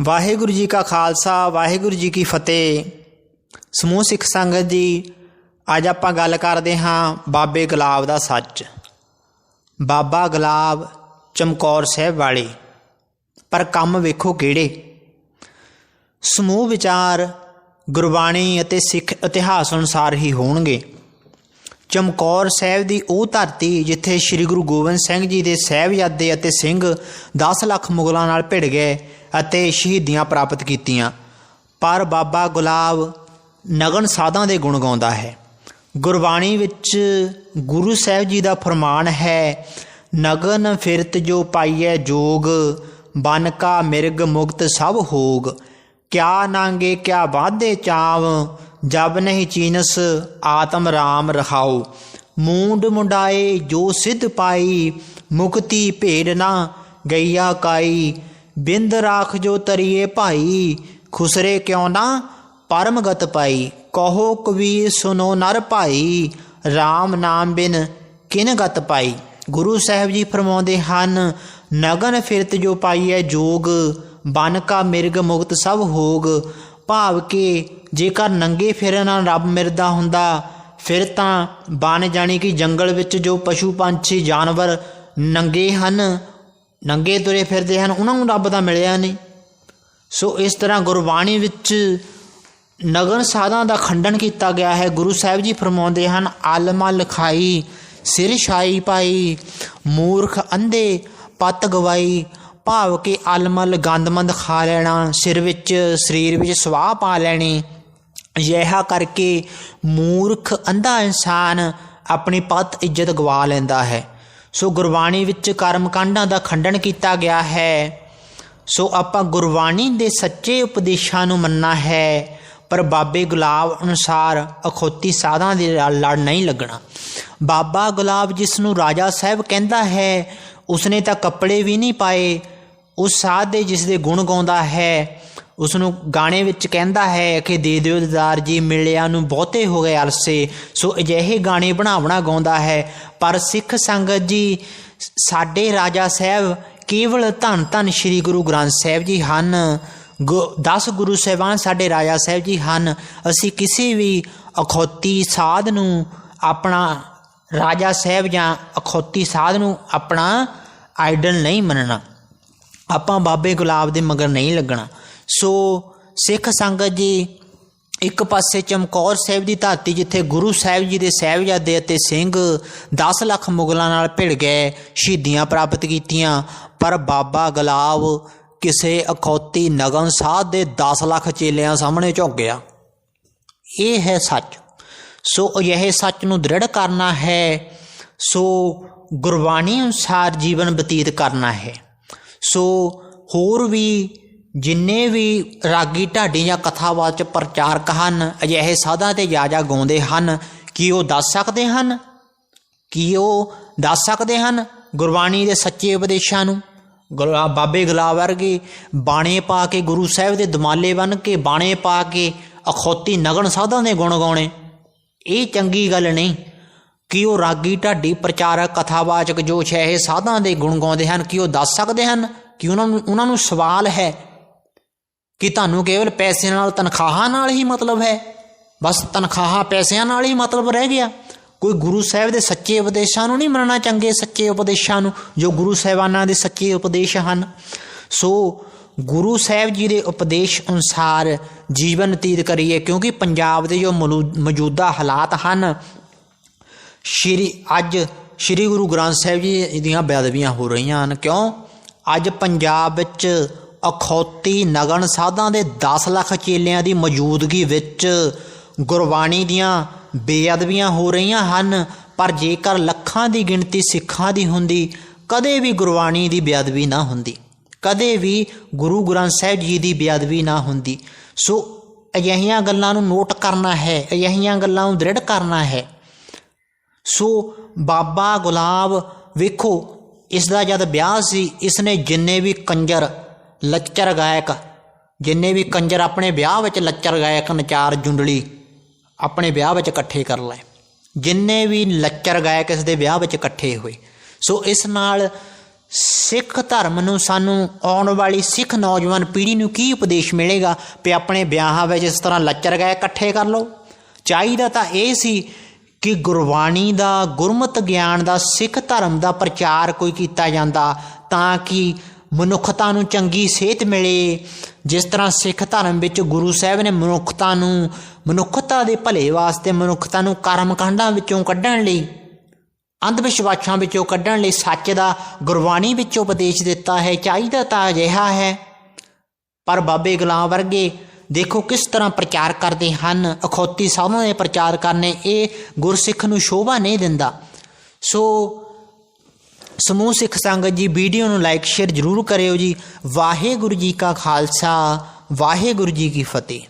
ਵਾਹਿਗੁਰੂ ਜੀ ਕਾ ਖਾਲਸਾ, ਵਾਹਿਗੁਰੂ ਜੀ ਕੀ ਫਤਿਹ। ਸਮੂਹ ਸਿੱਖ ਸੰਗਤ ਜੀ ਅੱਜ ਆਪਾਂ ਗੱਲ ਕਰਦੇ ਹਾਂ ਬਾਬੇ ਗੁਲਾਬ ਦਾ ਸੱਚ। ਬਾਬਾ ਗੁਲਾਬ ਚਮਕੌਰ ਸਾਹਿਬ ਵਾਲੇ। ਪਰ ਕੰਮ ਵੇਖੋ ਕਿਹੜੇ। ਸਮੂਹ ਵਿਚਾਰ ਗੁਰਬਾਣੀ ਅਤੇ ਸਿੱਖ ਇਤਿਹਾਸ ਅਨੁਸਾਰ ਹੀ ਹੋਣਗੇ। ਚਮਕੌਰ ਸਾਹਿਬ ਦੀ ਉਹ ਧਰਤੀ ਜਿੱਥੇ ਸ੍ਰੀ ਗੁਰੂ ਗੋਬਿੰਦ ਸਿੰਘ ਜੀ ਦੇ ਸਹਿਬਜ਼ਾਦੇ ਅਤੇ ਸਿੰਘ 10 ਲੱਖ ਮੁਗਲਾਂ ਨਾਲ ਭਿੜ ਗਏ ਅਤੇ ਸ਼ਹੀਦੀਆਂ ਪ੍ਰਾਪਤ ਕੀਤੀਆਂ। ਪਰ ਬਾਬਾ ਗੁਲਾਬ ਨਗਨ ਸਾਧਾਂ ਦੇ ਗੁਣ ਗਾਉਂਦਾ ਹੈ। ਗੁਰਬਾਣੀ ਵਿੱਚ ਗੁਰੂ ਸਾਹਿਬ ਜੀ ਦਾ ਫਰਮਾਨ ਹੈ, ਨਗਨ ਫਿਰਤ ਜੋ ਪਾਈਐ ਜੋਗ, ਬਨ ਕਾ ਮਿਰਗ ਮੁਕਤ ਸਭ ਹੋਗ। ਕਿਆ ਨਾਂਗੇ ਕਿਆ ਵਾਧੇ ਚਾਵ, ਜਬ ਨਹੀਂ ਚੀਨਸ ਆਤਮ ਰਾਮ ਰਹਾਉ। ਮੂੰਡ ਮੁੰਡਾਏ ਜੋ ਸਿੱਧ ਪਾਈ, ਮੁਕਤੀ ਭੇਡ ਨਾ ਗਈਆ ਕਾਈ। ਬਿੰਦ ਰਾਖ ਜੋ ਤਰੀਏ ਭਾਈ, ਖੁਸਰੇ ਕਿਉ ਨਾ ਪਰਮਗਤ ਪਾਈ? ਕਹੋ ਕਬੀਰ ਸੁਨੋ ਨਰ ਭਾਈ RAM ਨਾਮ ਬਿਨ ਕਿਨ ਗਤ ਪਾਈ? ਗੁਰੂ ਸਾਹਿਬ ਜੀ ਫਰਮਾਉਂਦੇ ਹਨ, ਨਗਨ ਫਿਰਤ ਜੋ ਪਾਈਐ ਜੋਗ, ਬਨ ਕਾ ਮਿਰਗ ਮੁਕਤ ਸਭ ਹੋਗ। ਭਾਵ ਕਿ ਜੇਕਰ ਨੰਗੇ ਫਿਰਨ ਨਾਲ ਰੱਬ ਮਿਰਦਾ ਹੁੰਦਾ, ਫਿਰ ਤਾਂ ਬਨ ਜਾਣੀ ਕਿ ਜੰਗਲ ਵਿੱਚ ਜੋ ਪਸ਼ੂ ਪੰਛੀ ਜਾਨਵਰ ਨੰਗੇ ਹਨ ਨੰਗੇ ਤੁਰੇ ਫਿਰਦੇ ਹਨ, ਉਹਨਾਂ ਨੂੰ ਰੱਬ ਦਾ ਮਿਲਿਆ ਨਹੀਂ। ਸੋ ਇਸ ਤਰ੍ਹਾਂ ਗੁਰਬਾਣੀ ਵਿੱਚ ਨਗਨ ਸਾਧਾਂ ਦਾ ਖੰਡਨ ਕੀਤਾ ਗਿਆ ਹੈ। ਗੁਰੂ ਸਾਹਿਬ ਜੀ ਫਰਮਾਉਂਦੇ ਹਨ, ਆਲਮਾ ਲਖਾਈ, ਸਿਰ ਛਾਈ ਪਾਈ, ਮੂਰਖ ਅੰਧੇ ਪਤ ਗਵਾਈ, ਭਾਵ ਕਿ ਅਲਮਲ ਗੰਦਮੰਦ ਖਾ ਲੈਣਾ, ਸਿਰ ਵਿੱਚ, ਸਰੀਰ ਵਿੱਚ ਸਵਾਹ ਪਾ ਲੈਣੀ। ਅਜਿਹਾ ਕਰਕੇ ਮੂਰਖ ਅੰਧਾ ਇਨਸਾਨ ਆਪਣੀ ਪਤ ਇੱਜ਼ਤ ਗਵਾ ਲੈਂਦਾ ਹੈ। ਸੋ ਗੁਰਬਾਣੀ ਵਿੱਚ ਕਰਮ ਕਾਂਡਾਂ ਦਾ ਖੰਡਨ ਕੀਤਾ ਗਿਆ ਹੈ। ਸੋ ਆਪਾਂ ਗੁਰਬਾਣੀ ਦੇ ਸੱਚੇ ਉਪਦੇਸ਼ਾਂ ਨੂੰ ਮੰਨਣਾ ਹੈ, ਪਰ ਬਾਬੇ ਗੁਲਾਬ ਅਨੁਸਾਰ ਅਖੋਤੀ ਸਾਧਾਂ ਦੇ ਨਾਲ ਲੜ ਨਹੀਂ ਲੱਗਣਾ। ਬਾਬਾ ਗੁਲਾਬ ਜਿਸ ਨੂੰ ਰਾਜਾ ਸਾਹਿਬ ਕਹਿੰਦਾ ਹੈ, ਉਸਨੇ ਤਾਂ ਕੱਪੜੇ ਵੀ ਨਹੀਂ ਪਾਏ, ਉਸ ਸਾਧ ਦੇ ਜਿਸ ਦੇ ਗੁਣ ਗਾਉਂਦਾ ਹੈ ਉਸ ਨੂੰ ਗਾਣੇ ਵਿੱਚ ਕਹਿੰਦਾ ਹੈ ਕਿ ਦੇ ਦਿਓ ਦਿਦਾਰ ਜੀ ਮਿਲਿਆ ਨੂੰ ਬਹੁਤੇ ਹੋ ਗਏ ਅਰਸੇ ਸੋ ਅਜਿਹੇ ਗਾਣੇ ਬਣਾਵਣਾ ਗਾਉਂਦਾ ਹੈ। ਪਰ ਸਿੱਖ ਸੰਗਤ ਜੀ, ਸਾਡੇ ਰਾਜਾ ਸਾਹਿਬ ਕੇਵਲ ਧੰਨ ਧੰਨ ਸ੍ਰੀ ਗੁਰੂ ਗ੍ਰੰਥ ਸਾਹਿਬ ਜੀ ਹਨ। 10 ਗੁਰੂ ਸਾਹਿਬਾਨ ਸਾਡੇ ਰਾਜਾ ਸਾਹਿਬ ਜੀ ਹਨ। ਅਸੀਂ ਕਿਸੇ ਵੀ ਅਖੌਤੀ ਸਾਧ ਨੂੰ ਆਪਣਾ ਰਾਜਾ ਸਾਹਿਬ ਜਾਂ ਅਖੌਤੀ ਸਾਧ ਨੂੰ ਆਪਣਾ ਆਈਡਲ ਨਹੀਂ ਮੰਨਣਾ। ਆਪਾਂ ਬਾਬੇ ਗੁਲਾਬ ਦੇ ਮਗਰ ਨਹੀਂ ਲੱਗਣਾ। ਸੋ ਸਿੱਖ ਸੰਗਤ ਜੀ, ਇੱਕ ਪਾਸੇ ਚਮਕੌਰ ਸਾਹਿਬ ਦੀ ਧਰਤੀ ਜਿੱਥੇ ਗੁਰੂ ਸਾਹਿਬ ਜੀ ਦੇ ਸਹਿਬਜ਼ਾਦੇ ਅਤੇ ਸਿੰਘ 10 ਲੱਖ ਮੁਗਲਾਂ ਨਾਲ ਭਿੜ ਗਏ, ਸ਼ਹੀਦੀਆਂ ਪ੍ਰਾਪਤ ਕੀਤੀਆਂ, ਪਰ ਬਾਬਾ ਗੁਲਾਬ ਕਿਸੇ ਅਖੌਤੀ ਨਗਨ ਸਾਧ ਦੇ 10 ਲੱਖ ਚੇਲਿਆਂ ਸਾਹਮਣੇ ਝੁਕ ਗਿਆ। ਇਹ ਹੈ ਸੱਚ। ਸੋ ਇਹ ਸੱਚ ਨੂੰ ਦ੍ਰਿੜ ਕਰਨਾ ਹੈ, ਸੋ ਗੁਰਬਾਣੀ ਅਨੁਸਾਰ ਜੀਵਨ ਬਤੀਤ ਕਰਨਾ ਹੈ। ਸੋ ਹੋਰ ਵੀ ਜਿੰਨੇ ਵੀ ਰਾਗੀ ਢਾਡੀ ਜਾਂ ਕਥਾਵਾਚਕ ਪ੍ਰਚਾਰਕ ਹਨ, ਅਜਿਹੇ ਸਾਧਾਂ ਤੇ ਜਾ ਜਾ ਗਾਉਂਦੇ ਹਨ, ਕੀ ਉਹ ਦੱਸ ਸਕਦੇ ਹਨ? ਕੀ ਉਹ ਦੱਸ ਸਕਦੇ ਹਨ? ਗੁਰਬਾਣੀ ਦੇ ਸੱਚੇ ਉਪਦੇਸ਼ਾਂ ਨੂੰ? ਗੁਲਾ ਬਾਬੇ ਗੁਲਾਬ ਵਰਗੇ ਬਾਣੇ ਪਾ ਕੇ, ਗੁਰੂ ਸਾਹਿਬ ਦੇ ਦਮਾਲੇ ਬਨ ਕੇ, ਬਾਣੇ ਪਾ ਕੇ ਅਖੌਤੀ ਨਗਨ ਸਾਧਾਂ ਦੇ ਗੁਣ ਗਾਉਣੇ? ਇਹ ਚੰਗੀ ਗੱਲ ਨਹੀਂ। ਕਿ ਉਹ ਰਾਗੀ ਢਾਡੀ ਪ੍ਰਚਾਰਕ, ਕਥਾਵਾਚਕ ਜੋ ਛੇ ਸਾਧਾਂ ਦੇ ਗੁਣ ਗਾਉਂਦੇ ਹਨ? ਕਿ ਉਹ ਦੱਸ ਸਕਦੇ ਹਨ? ਕਿ ਉਹਨਾਂ ਨੂੰ ਉਹਨਾਂ ਨੂੰ ਸਵਾਲ ਹੈ? ਕਿ ਤੁਹਾਨੂੰ ਕੇਵਲ ਪੈਸੇ ਨਾਲ ਤਨਖਾਹਾਂ ਨਾਲ ਹੀ ਮਤਲਬ ਹੈ। ਬਸ ਤਨਖਾਹਾਂ ਪੈਸਿਆਂ ਨਾਲ ਹੀ ਮਤਲਬ ਰਹਿ ਗਿਆ। ਕੋਈ ਗੁਰੂ ਸਾਹਿਬ ਦੇ ਸੱਚੇ ਉਪਦੇਸ਼ਾਂ ਨੂੰ ਨਹੀਂ ਮੰਨਣਾ ਚੰਗੇ ਸੱਚੇ ਉਪਦੇਸ਼ਾਂ ਨੂੰ, ਜੋ ਗੁਰੂ ਸਾਹਿਬਾਨਾਂ ਦੇ ਸੱਚੇ ਉਪਦੇਸ਼ ਹਨ। ਸੋ ਗੁਰੂ ਸਾਹਿਬ ਜੀ ਦੇ ਉਪਦੇਸ਼ ਅਨੁਸਾਰ ਜੀਵਨ ਬਤੀਤ ਕਰੀਏ, ਕਿਉਂਕਿ ਪੰਜਾਬ ਦੇ ਜੋ ਮੌਜੂਦਾ ਹਾਲਾਤ ਹਨ, ਸ਼੍ਰੀ, ਅੱਜ ਸ਼੍ਰੀ ਗੁਰੂ ਗ੍ਰੰਥ ਸਾਹਿਬ ਜੀ ਦੀਆਂ ਬੇਅਦਬੀਆਂ ਹੋ ਰਹੀਆਂ ਹਨ। ਕਿਉਂ? ਅੱਜ ਪੰਜਾਬ ਵਿੱਚ ਅਖੌਤੀ ਨਗਨ ਸਾਧਾਂ ਦੇ 10 ਲੱਖ ਚੇਲਿਆਂ ਦੀ ਮੌਜੂਦਗੀ ਵਿੱਚ ਗੁਰਬਾਣੀ ਦੀਆਂ ਬੇਅਦਬੀਆਂ ਹੋ ਰਹੀਆਂ ਹਨ, ਪਰ ਜੇਕਰ ਲੱਖਾਂ ਦੀ ਗਿਣਤੀ ਸਿੱਖਾਂ ਦੀ ਹੁੰਦੀ, ਕਦੇ ਵੀ ਗੁਰਬਾਣੀ ਦੀ ਬੇਅਦਬੀ ਨਾ ਹੁੰਦੀ। ਕਦੇ ਵੀ ਗੁਰੂ ਗ੍ਰੰਥ ਸਾਹਿਬ ਜੀ ਦੀ ਬੇਅਦਬੀ ਨਾ ਹੁੰਦੀ। ਸੋ ਅਜਿਹੀਆਂ ਗੱਲਾਂ ਨੂੰ ਨੋਟ ਕਰਨਾ ਹੈ, ਅਜਿਹੀਆਂ ਗੱਲਾਂ ਨੂੰ ਦ੍ਰਿੜ ਕਰਨਾ ਹੈ। ਸੋ ਬਾਬਾ ਗੁਲਾਬ ਵੇਖੋ, ਇਸ ਦਾ ਜਦ ਵਿਆਹ ਸੀ, ਇਸ ਨੇ ਜਿੰਨੇ ਵੀ ਕੰਜਰ ਲੱਚਰ ਗਾਇਕ, ਜਿੰਨੇ ਵੀ ਕੰਜਰ ਆਪਣੇ ਵਿਆਹ ਵਿੱਚ ਲੱਚਰ ਗਾਇਕ ਨਚਾਰ ਜੁੰਡਲੀ, ਆਪਣੇ ਵਿਆਹ ਵਿੱਚ ਇਕੱਠੇ ਕਰ ਲਏ। ਜਿੰਨੇ ਵੀ ਲੱਚਰ ਗਾਇਕ ਇਸ ਦੇ ਵਿਆਹ ਵਿੱਚ ਇਕੱਠੇ ਹੋਏ। ਸੋ ਇਸ ਨਾਲ ਸਿੱਖ ਧਰਮ ਨੂੰ ਸਾਨੂੰ ਆਉਣ ਵਾਲੀ ਸਿੱਖ ਨੌਜਵਾਨ ਪੀੜ੍ਹੀ ਨੂੰ ਕੀ ਉਪਦੇਸ਼ ਮਿਲੇਗਾ ਵੀ ਆਪਣੇ ਵਿਆਹਾਂ ਵਿੱਚ ਇਸ ਤਰ੍ਹਾਂ ਲੱਚਰ ਗਏ ਇਕੱਠੇ ਕਰ ਲਓ? ਚਾਹੀਦਾ ਤਾਂ ਇਹ ਸੀ ਕਿ ਗੁਰਬਾਣੀ ਦਾ, ਗੁਰਮਤ ਗਿਆਨ ਦਾ, ਸਿੱਖ ਧਰਮ ਦਾ ਪ੍ਰਚਾਰ ਕੋਈ ਕੀਤਾ ਜਾਂਦਾ ਤਾਂ ਕਿ ਮਨੁੱਖਤਾ ਨੂੰ ਚੰਗੀ ਸਿਹਤ ਮਿਲੇ। ਜਿਸ ਤਰ੍ਹਾਂ ਸਿੱਖ ਧਰਮ ਵਿੱਚ ਗੁਰੂ ਸਾਹਿਬ ਨੇ ਮਨੁੱਖਤਾ ਨੂੰ, ਮਨੁੱਖਤਾ ਦੇ ਭਲੇ ਵਾਸਤੇ ਮਨੁੱਖਤਾ ਨੂੰ ਕਰਮ ਕਾਂਡਾਂ ਵਿੱਚੋਂ ਕੱਢਣ ਲਈ ਅੰਧ ਵਿਸ਼ਵਾਸਾਂ ਵਿੱਚੋਂ ਕੱਢਣ ਲਈ ਸੱਚ ਦਾ ਗੁਰਬਾਣੀ ਵਿੱਚੋਂ ਉਪਦੇਸ਼ ਦਿੱਤਾ ਹੈ, ਚਾਹੀਦਾ ਤਾਂ ਅਜਿਹਾ ਹੈ। ਪਰ ਬਾਬੇ ਗੁਲਾਮ ਵਰਗੇ ਦੇਖੋ ਕਿਸ ਤਰ੍ਹਾਂ ਪ੍ਰਚਾਰ ਕਰਦੇ ਹਨ। ਅਖੌਤੀ ਸਾਧਨਾਂ ਦੇ ਪ੍ਰਚਾਰ ਕਰਨੇ ਇਹ ਗੁਰਸਿੱਖ ਨੂੰ ਸ਼ੋਭਾ ਨਹੀਂ ਦਿੰਦਾ। ਸੋ ਸਮੂਹ ਸਿੱਖ ਸੰਗਤ ਜੀ, ਵੀਡੀਓ ਨੂੰ ਲਾਈਕ ਸ਼ੇਅਰ ਜ਼ਰੂਰ ਕਰਿਓ ਜੀ। ਵਾਹਿਗੁਰੂ ਜੀ ਕਾ ਖਾਲਸਾ, ਵਾਹਿਗੁਰੂ ਜੀ ਕੀ ਫਤਿਹ।